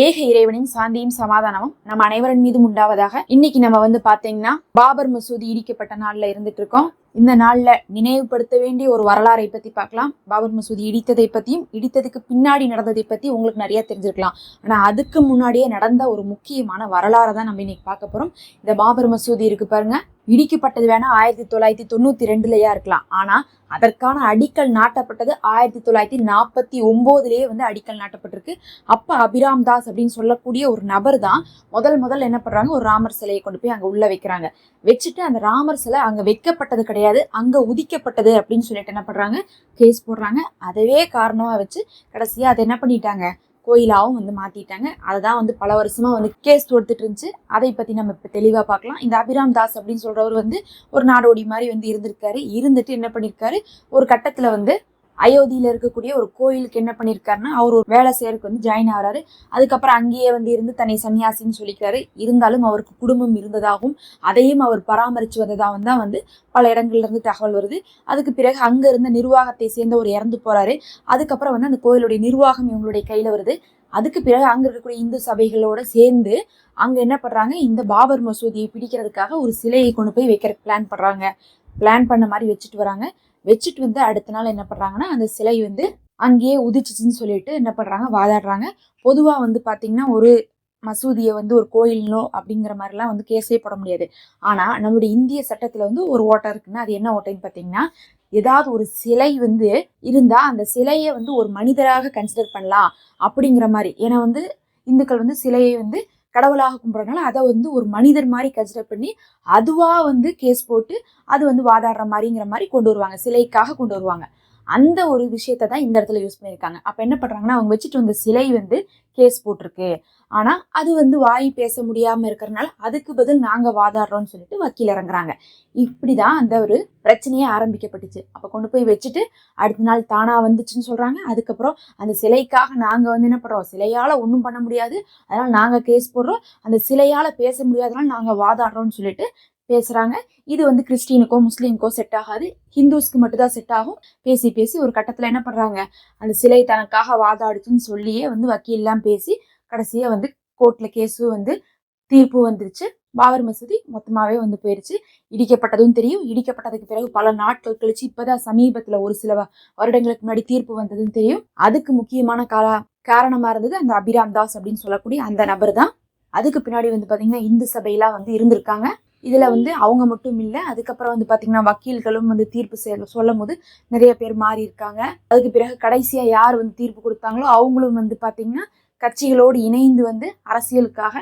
ஏக இறைவனின் சாந்தியும் சமாதானமும் நம்ம அனைவரின் மீதும் உண்டாவதாக இன்னைக்கு நம்ம வந்து பாத்தீங்கன்னா பாபர் மசூதி இடிக்கப்பட்ட நாள்ல இருந்துட்டு இருக்கோம். இந்த நாளில் நினைவுபடுத்த வேண்டிய ஒரு வரலாறை பற்றி பார்க்கலாம். பாபர் மசூதி இடித்ததை பற்றியும் இடித்ததுக்கு பின்னாடி நடந்ததை பற்றி உங்களுக்கு நிறைய தெரிஞ்சிருக்கலாம். ஆனால் அதுக்கு முன்னாடியே நடந்த ஒரு முக்கியமான வரலாறை தான் நம்ம இன்னைக்கு பார்க்க போகிறோம் இந்த பாபர் மசூதி இருக்கு பாருங்க. இடிக்கப்பட்டது வேணா ஆயிரத்தி தொள்ளாயிரத்தி தொண்ணூற்றி ரெண்டுலயா இருக்கலாம். ஆனால் அதற்கான அடிக்கல் நாட்டப்பட்டது ஆயிரத்தி தொள்ளாயிரத்தி நாற்பத்தி ஒம்போதுலேயே வந்து அடிக்கல் நாட்டப்பட்டிருக்கு. அப்போ அபிராம் தாஸ் அப்படின்னு சொல்லக்கூடிய ஒரு நபர் தான் முதல் முதல் என்ன பண்ணுறாங்க ஒரு ராமர் சிலையை கொண்டு போய் அங்கே உள்ள வைக்கிறாங்க. வச்சுட்டு அந்த ராமர் சிலை அங்கே வைக்கப்பட்டது கிடையாது. கிடையாது. அங்க உதிக்கப்பட்டது அப்படின்னு சொல்லிட்டு என்ன பண்றாங்க? கேஸ் போடுறாங்க. அதவே காரணமா வச்சு கடைசியா அதை என்ன பண்ணிட்டாங்க? கோயிலாவும் வந்து மாத்திட்டாங்க. அதுதான் வந்து பல வருஷமா வந்து கேஸ் தொடுத்துட்டு இருந்துச்சு. அதை பத்தி நம்ம இப்ப தெளிவா பார்க்கலாம். இந்த அபிராம் தாஸ் அப்படின்னு சொல்றவர் வந்து ஒரு நாடோடி மாதிரி வந்து இருந்திருக்காரு. இருந்துட்டு என்ன பண்ணிருக்காரு? ஒரு கட்டத்துல வந்து அயோத்தியில் இருக்கக்கூடிய ஒரு கோயிலுக்கு என்ன பண்ணியிருக்காருன்னா அவர் ஒரு வேலை செய்யறதுக்கு வந்து ஜாயின் ஆகிறாரு. அதுக்கப்புறம் அங்கேயே வந்து இருந்து தன்னை சன்னியாசின்னு சொல்லிக்கிறாரு. இருந்தாலும் அவருக்கு குடும்பம் இருந்ததாகவும் அதையும் அவர் பராமரித்து வந்ததாகவும் தான் வந்து பல இடங்கள்லேருந்து தகவல் வருது. அதுக்கு பிறகு அங்கே இருந்த நிர்வாகத்தை சேர்ந்த ஒரு இறந்து போகிறாரு அதுக்கப்புறம் வந்து அந்த கோயிலுடைய நிர்வாகம் இவங்களுடைய கையில் வருது. அதுக்கு பிறகு அங்கே இருக்கக்கூடிய இந்து சபைகளோட சேர்ந்து அங்கே என்ன பண்ணுறாங்க இந்த பாபர் மசூதியை பிடிக்கிறதுக்காக ஒரு சிலையை கொண்டு போய் வைக்கிற பிளான் பண்ணுறாங்க பிளான் பண்ண மாதிரி வச்சுட்டு வராங்க. வச்சுட்டு வந்து அடுத்த நாள் என்ன பண்ணுறாங்கன்னா அந்த சிலை வந்து அங்கேயே உதிச்சிச்சின்னு சொல்லிட்டு என்ன பண்ணுறாங்க வாதாடுறாங்க. பொதுவாக வந்து பார்த்திங்கன்னா ஒரு மசூதியை வந்து ஒரு கோயிலோ அப்படிங்கிற மாதிரிலாம் வந்து கேஸே போட முடியாது. ஆனால் நம்மளுடைய இந்திய சட்டத்தில் வந்து ஒரு ஓட்டம் இருக்குன்னா அது என்ன ஓட்டைன்னு பார்த்தீங்கன்னா ஏதாவது ஒரு சிலை வந்து இருந்தால் அந்த சிலையை வந்து ஒரு மனிதராக கன்சிடர் பண்ணலாம் அப்படிங்கிற மாதிரி. ஏன்னா வந்து இந்துக்கள் வந்து சிலையை வந்து கடவுளாக கும்பிட்றதுனால அதை வந்து ஒரு மனிதர் மாதிரி கன்சிடர் பண்ணி அதுவாக வந்து கேஸ் போட்டு அது வந்து வாதாடுற மாதிரிங்கிற மாதிரி கொண்டு வருவாங்க. சிலைக்காக கொண்டு வருவாங்க. அந்த ஒரு விஷயத்தை தான் இந்த இடத்துல யூஸ் பண்ணியிருக்காங்க. அப்போ என்ன பண்ணுறாங்கன்னா அவங்க வச்சுட்டு வந்த சிலை வந்து கேஸ் போட்டிருக்கு. ஆனால் அது வந்து வாய் பேச முடியாமல் இருக்கிறனால அதுக்கு பதில் நாங்கள் வாதாடுறோம்னு சொல்லிட்டு வக்கீல் இறங்குறாங்க. இப்படி தான் அந்த ஒரு பிரச்சனையே ஆரம்பிக்கப்பட்டுச்சு. அப்போ கொண்டு போய் வச்சுட்டு அடுத்த நாள் தானாக வந்துச்சுன்னு சொல்கிறாங்க அதுக்கப்புறம் அந்த சிலைக்காக நாங்கள் வந்து என்ன பண்ணுறோம் சிலையால் ஒன்றும் பண்ண முடியாது. அதனால் நாங்கள் கேஸ் போடுறோம். அந்த சிலையால் பேச முடியாதனால நாங்கள் வாதாடுறோம்னு சொல்லிட்டு பேசுகிறாங்க இது வந்து கிறிஸ்டினுக்கோ முஸ்லீமுக்கோ செட் ஆகாது. ஹிந்துஸ்க்கு மட்டும்தான் செட் ஆகும். பேசி பேசி ஒரு கட்டத்தில் என்ன பண்ணுறாங்க அந்த சிலை தனக்காக வாதாடுச்சுன்னு சொல்லியே வந்து வக்கீல்லாம் பேசி கடைசியாக வந்து கோர்ட்டில் கேஸும் வந்து தீர்ப்பு வந்துருச்சு. பாபர் மசூதி மொத்தமாகவே வந்து போயிருச்சு. இடிக்கப்பட்டதும் தெரியும். இடிக்கப்பட்டதுக்கு பிறகு பல நாட்கள் கழிச்சு இப்போதான் சமீபத்தில் ஒரு சில வருடங்களுக்கு முன்னாடி தீர்ப்பு வந்ததும் தெரியும். அதுக்கு முக்கியமான காரா காரணமாக இருந்தது அந்த அபிராம் தாஸ் அப்படின்னு சொல்லக்கூடிய அந்த நபர் தான் அதுக்கு பின்னாடி வந்து பார்த்தீங்கன்னா இந்து சபையெல்லாம் வந்து இருந்திருக்காங்க. இதில் வந்து அவங்க மட்டும் இல்லை அதுக்கப்புறம் வந்து பார்த்திங்கன்னா வக்கீல்களும் வந்து தீர்ப்பு செய்ய சொல்லும் போது நிறைய பேர் மாறி இருக்காங்க அதுக்கு பிறகு கடைசியாக யார் வந்து தீர்ப்பு கொடுத்தாங்களோ அவங்களும் வந்து பார்த்திங்கன்னா கட்சிகளோடு இணைந்து வந்து அரசியலுக்காக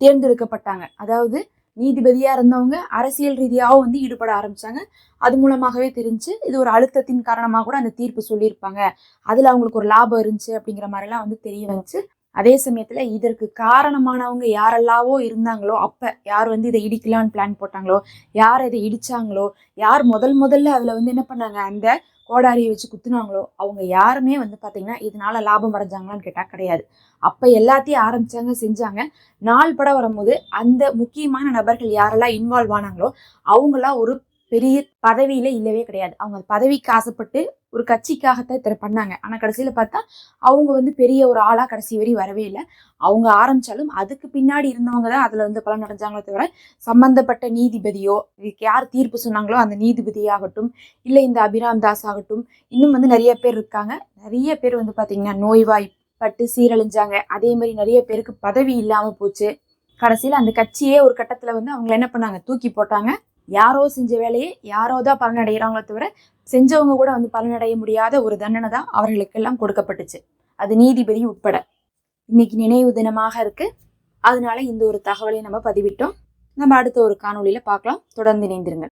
தேர்ந்தெடுக்கப்பட்டாங்க. அதாவது நீதிபதியாக இருந்தவங்க அரசியல் ரீதியாகவும் வந்து ஈடுபட ஆரம்பித்தாங்க அது மூலமாகவே தெரிஞ்சு இது ஒரு அழுத்தத்தின் காரணமாக கூட அந்த தீர்ப்பு சொல்லியிருப்பாங்க. அதில் அவங்களுக்கு ஒரு லாபம் இருந்துச்சு அப்படிங்கிற மாதிரிலாம் வந்து தெரிய வந்துச்சு. அதே சமயத்தில் இதற்கு காரணமானவங்க யாரெல்லாவோ இருந்தாங்களோ அப்போ யார் வந்து இதை இடிக்கலான்னு பிளான் போட்டாங்களோ யார் இதை இடித்தாங்களோ யார் முதல் முதல்ல அதில் வந்து என்ன பண்ணாங்க? அந்த கோடாரியை வச்சு குத்துனாங்களோ அவங்க யாருமே வந்து பார்த்தீங்கன்னா இதனால லாபம் அடைஞ்சாங்களான்னு கேட்டால் கிடையாது. அப்போ எல்லாத்தையும் ஆரம்பித்தாங்க செஞ்சாங்க. நாள் படம் வரும்போது அந்த முக்கியமான நபர்கள் யாரெல்லாம் இன்வால்வ் ஆனாங்களோ அவங்களாம் ஒரு பெரிய பதவியில இல்லவே கிடையாது. அவங்க பதவிக்கு ஆசைப்பட்டு ஒரு கட்சிக்காகத்தான் இத்தனை பண்ணாங்க. ஆனால் கடைசியில் பார்த்தா அவங்க வந்து பெரிய ஒரு ஆளாக கடைசி வரை வரவே இல்லை. அவங்க ஆரம்பித்தாலும் அதுக்கு பின்னாடி இருந்தவங்க தான் அதில் வந்து பலன் அடைஞ்சாங்களோ தவிர சம்பந்தப்பட்ட நீதிபதியோ இதுக்கு யார் தீர்ப்பு சொன்னாங்களோ அந்த நீதிபதியாகட்டும் இல்லை இந்த அபிராம் தாஸ் ஆகட்டும் இன்னும் வந்து நிறைய பேர் இருக்காங்க. நிறைய பேர் வந்து பார்த்திங்கன்னா நோய்வாய்ப்பட்டு சீரழிஞ்சாங்க. அதே மாதிரி நிறைய பேருக்கு பதவி இல்லாமல் போச்சு. கடைசியில் அந்த கட்சியே ஒரு கட்டத்தில் வந்து அவங்கள என்ன பண்ணாங்க? தூக்கி போட்டாங்க. யாரோ செஞ்ச வேலையை யாரோ தான் பலனடைகிறாங்களோ தவிர செஞ்சவங்க கூட வந்து பலனடைய முடியாத ஒரு தண்டனை தான் அவர்களுக்கெல்லாம் கொடுக்கப்பட்டுச்சு. அது நீதிபதி உட்பட. இன்னைக்கு நினைவு தினமாக இருக்கு. அதனால இந்த ஒரு தகவலை நம்ம பதிவிட்டோம். நம்ம அடுத்த ஒரு காணொளியில பார்க்கலாம். தொடர்ந்து இணைந்திருங்கள்.